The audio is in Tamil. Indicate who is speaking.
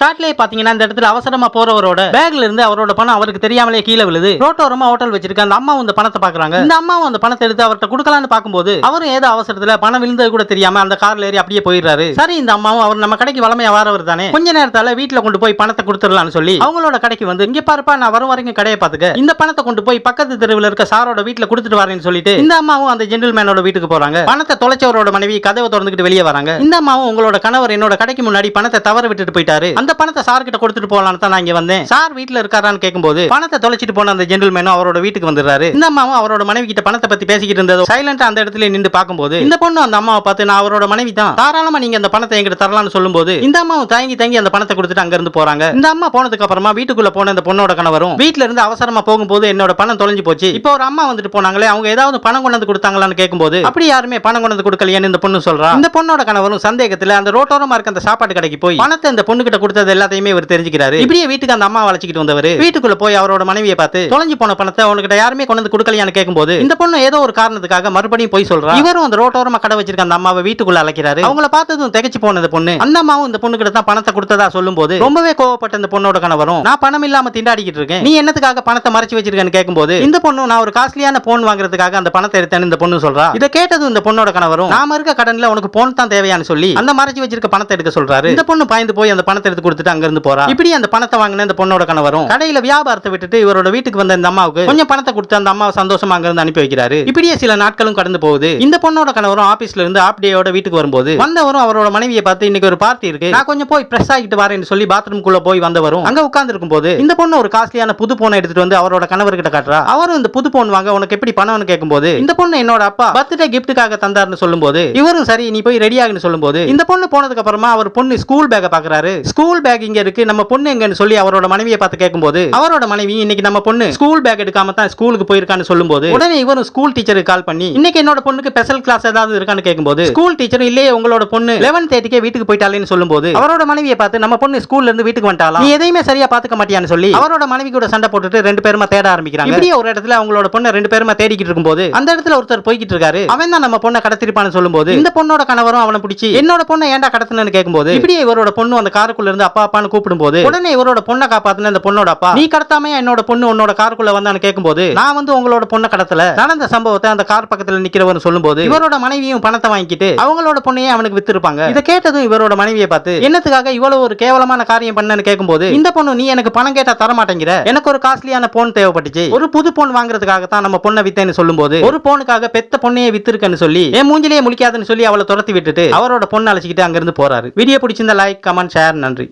Speaker 1: ஸ்டார்ட்லயே பாத்தீங்கன்னா இந்த இடத்துல அவசரமா போறவரோட பேக்ல இருந்து அவரோட பணம் அவருக்கு தெரியாமலே கீழே விழுது. ரோட்டோரமா ஹோட்டல் வச்சிருக்க அந்த அம்மாவும் இந்த பணத்தை பாக்குறாங்க. இந்த அம்மாவும் அந்த பணத்தை எடுத்து அவர்கிட்ட கொடுக்கலாம்னு பாக்கும்போது அவரும் ஏதோ அவசரத்துல பணம் விழுந்தது கூட தெரியாம அந்த கார்ல ஏறி அப்படியே போயிடுறாரு. சரி இந்த அம்மாவும் அவர் நம்ம கடைக்கு வளமையா வரவர் தானே. கொஞ்ச நேரத்தால வீட்டுல கொண்டு போய் பணத்தை கொடுத்துடலாம்னு சொல்லி அவங்களோட கடைக்கு வந்து இங்க பாருப்பா நான் வரும் வரைக்கும் கடையை பாத்துக்க. இந்த பணத்தை கொண்டு போய் பக்கத்து தெருவில் இருக்க சாரோட வீட்டுல கொடுத்துட்டு வரேன்னு சொல்லிட்டு இந்த அம்மாவும் அந்த ஜென்டில்மேனோட வீட்டுக்கு போறாங்க. பணத்தை தொலைச்சவரோட மனைவி கதவை திறந்துக்கிட்டு வெளியே வராங்க. இந்த அம்மாவும் உங்களோட கணவர் என்னோட கடைக்கு முன்னாடி பணத்தை தவற விட்டுட்டு போயிட்டாரு. அந்த அந்த பணத்தை சார் கிட்ட கொடுத்துட்டு போகலான்னு தான் நான் இங்க வந்தேன். சார் வீட்டுல இருக்காரான்னு கேட்கும்போது பணத்தை தொலைச்சிட்டு போன அந்த ஜென்டில்மேனும் அவரோட வீட்டுக்கு வந்துடுறாரு. இந்த அம்மாவும் அவரோட மனைவி கிட்ட பணத்தை பத்தி பேசிக்கிட்டு இருந்தது சைலண்டா அந்த இடத்துல நின்று பார்க்கும்போது இந்த பொண்ணு அந்த அம்மாவை பார்த்து நான் அவரோட மனைவி தான். தாராளமா நீங்க அந்த பணத்தை எங்கிட்ட தரலாம்னு சொல்லும்போது இந்த அம்மாவும் தயங்கி தயங்கி அந்த பணத்தை கொடுத்துட்டு அங்க இருந்து போறாங்க. இந்த அம்மா போனதுக்கு அப்புறமா வீட்டுக்குள்ள போன அந்த பொண்ணோட கணவரும் வீட்டுல இருந்து அவசரமா போகும்போது என்னோட பணம் தொலைஞ்சு போச்சு. இப்போ ஒரு அம்மா வந்துட்டு போனாங்களே அவங்க ஏதாவது பணம் கொண்டு வந்து கொடுத்தாங்களான்னு கேட்கும்போது அப்படி யாருமே பணம் கொண்டு வந்து கொடுக்கலையேன்னு இந்த பொண்ணு சொல்றா. இந்த பொண்ணோட கணவரும் சந்தேகத்துல அந்த ரோட்டோரமா இருக்க அந்த சாப்பாடு கடைக்கு போய் பணத்தை இந்த பொண்ணு கிட்ட கொடுத்த கொடுத்தது எல்லாத்தையுமே இவர் தெரிஞ்சுக்கிறாரு. இப்படியே வீட்டுக்கு அந்த அம்மா வளச்சிக்கிட்டு வந்தவர். வீட்டுக்குள்ள போய் அவரோட மனைவியை பார்த்து தொலைஞ்சு போன பணத்தை உனக்கிட்ட யாருமே கொண்டு வந்து கொடுக்கலையான்னு கேட்கும்போது இந்த பொண்ணு ஏதோ ஒரு காரணத்துக்காக மறுபடியும் போய் சொல்றா. இவரும் அந்த ரோட்டோரமா கடை வச்சிருக்க அந்த அம்மாவை வீட்டுக்குள்ள அழைக்கிறாரு. அவங்கள பார்த்ததும் திகைச்சு போனது பொண்ணு. அந்த அம்மாவும் இந்த பொண்ணு கிட்ட தான் பணத்தை கொடுத்ததா சொல்லும்போது ரொம்பவே கோவப்பட்ட இந்த பொண்ணோட கணவரும் நான் பணம் இல்லாம திண்டாடிக்கிட்டு இருக்கேன். நீ என்னத்துக்காக பணத்தை மறைச்சு வச்சிருக்கேன்னு கேட்கும்போது இந்த பொண்ணு நான் ஒரு காஸ்ட்லியான போன் வாங்குறதுக்காக அந்த பணத்தை எடுத்தேன்னு இந்த பொண்ணு சொல்றா. இதை கேட்டதும் இந்த பொண்ணோட கணவரும் நாம இருக்க கடன்ல உனக்கு போன் தான் தேவையான்னு சொல்லி அந்த மறைச்சு வச்சிருக்க பணத்தை எடுக்க சொல்றாரு. இந்த பொண்ணு பாய்ந்து போய் அந்த பணத்தை எடுத்து கொடுத்துட்டு அங்கிருந்து போறா. இப்படி அந்த பணத்தை வாங்கின இந்த பொண்ணோட கணவரும் கடையில வியாபாரத்தை விட்டுட்டு இவரோட வீட்டுக்கு வந்த இந்த அம்மாவுக்கு கொஞ்சம் பணத்தை கொடுத்து அந்த அம்மாவை சந்தோஷமா அங்கிருந்து அனுப்பி வைக்கிறாரு. இப்படியே சில நாட்களும் கடந்து போகுது. இந்த பொண்ணோட கணவரும் ஆபீஸ்ல இருந்து ஆப் டேயோட வீட்டுக்கு வரும்போது வந்தவரும் அவரோட மனைவியை பார்த்து இன்னைக்கு ஒரு பார்ட்டி இருக்கு. நான் கொஞ்சம் போய் ஃப்ரெஷ் ஆகிட்டு வரேன்னு சொல்லி பாத்ரூம்குள்ள போய் வந்தவரும் அங்க உட்கார்ந்து இருக்கும்போது இந்த பொண்ணு ஒரு காஸ்ட்லியான புது போனை எடுத்துட்டு வந்து அவரோட கணவர்கிட்ட காட்டுறா. அவரும் இந்த புது போன் வாங்க உனக்கு எப்படி பணம்னு கேட்கும்போது இந்த பொண்ணு என்னோட அப்பா பர்த்டே கிஃப்ட்டுக்காக தந்தார்னு சொல்லும்போது இவரும் சரி நீ போய் ரெடி ஆகுன்னு சொல்லும்போது இந்த பொண்ணு போனதுக்கு அப்புறமா அவர் பொண்ணு ஸ்கூல் பேக்கை பாக்குறாரு. ஸ்கூல் பேக் இங்க இருக்கு. நம்ம பொண்ணு எங்கன்னு சொல்லி அவரோட மனைவியை பார்த்து கேட்கும்போது அவரோட மனைவி இன்னைக்கு நம்ம பொண்ணு ஸ்கூல் பேக் எடுக்காம தான் ஸ்கூலுக்கு போயிருக்கான்னு சொல்லும்போது உடனே இவரும் ஸ்கூல் டீச்சருக்கு கால் பண்ணி இன்னைக்கு என்னோட பொண்ணுக்கு ஸ்பெஷல் கிளாஸ் ஏதாவது இருக்கான்னு கேட்கும்போது ஸ்கூல் டீச்சர் இல்லையே உங்களோட பொண்ணு லெவன் தேர்ட்டிக்கே வீட்டுக்கு போயிட்டாலேன்னு சொல்லும்போது அவரோட மனைவியை பார்த்து நம்ம பொண்ணு ஸ்கூல்ல இருந்து வீட்டுக்கு வந்துட்டாலாம் நீ எதையுமே சரியா பாத்துக்க மாட்டியான்னு சொல்லி அவரோட மனைவி கூட சண்டை போட்டுட்டு ரெண்டு பேருமா தேட ஆரம்பிக்கிறாங்க. இப்படியே ஒரு இடத்துல அவங்களோட பொண்ணை ரெண்டு பேருமா தேடிக்கிட்டு இருக்கும்போது அந்த இடத்துல ஒருத்தர் போய்கிட்டு இருக்காரு. அவன் தான் நம்ம பொண்ணை கடத்திருப்பான்னு சொல்லும்போது இந்த பொண்ணோட கணவரும் அவனை பிடிச்சி என்னோட பொண்ணை ஏன்டா கடத்தினு கேட்கும்போது இப்படியே இவரோட பொண்ணு அந்த காருக்குள்ள இருந்து அப்பா அப்பான்னு கூப்பிடும்போது உடனே இவரோட பொண்ணை காப்பாத்துன அந்த பொண்ணோட அப்பா. நீ கடத்தாம என்னோட பொண்ணு உன்னோட காருக்குள்ள வந்தான்னு கேட்கும்போது நான் வந்து உங்களோட பொண்ணை கடத்தல. நடந்த சம்பவத்தை அந்த கார் பக்கத்துல நிக்கிறவர் சொல்லும்போது இவரோட மனைவியும் பணத்தை வாங்கிட்டு அவங்களோட பொண்ணையே அவனுக்கு வித்திருப்பாங்க. இதை கேட்டதும் இவரோட மனைவியை பார்த்து என்னத்துக்காக இவ்வளவு ஒரு கேவலமான காரியம் பண்ணன்னு கேட்கும்போது இந்த பொண்ணு நீ எனக்கு பணம் கேட்டா தர மாட்டேங்கிற. எனக்கு ஒரு காஸ்ட்லியான போன் தேவைப்பட்டுச்சு. ஒரு புது போன் வாங்குறதுக்காக தான் நம்ம பொண்ணை வித்தேன்னு சொல்லும்போது ஒரு போனுக்காக பெத்த பொண்ணையே வித்திருக்கன்னு சொல்லி என் மூஞ்சிலேயே முழிக்காதுன்னு சொல்லி அவளை துரத்தி விட்டுட்டு அவரோட பொண்ணை அழைச்சிக்கிட்டு அங்கிருந்து போறாரு. வீடியோ பிடிச்சிருந்த லைக் கமெண்ட் ஷேர் நன்றி.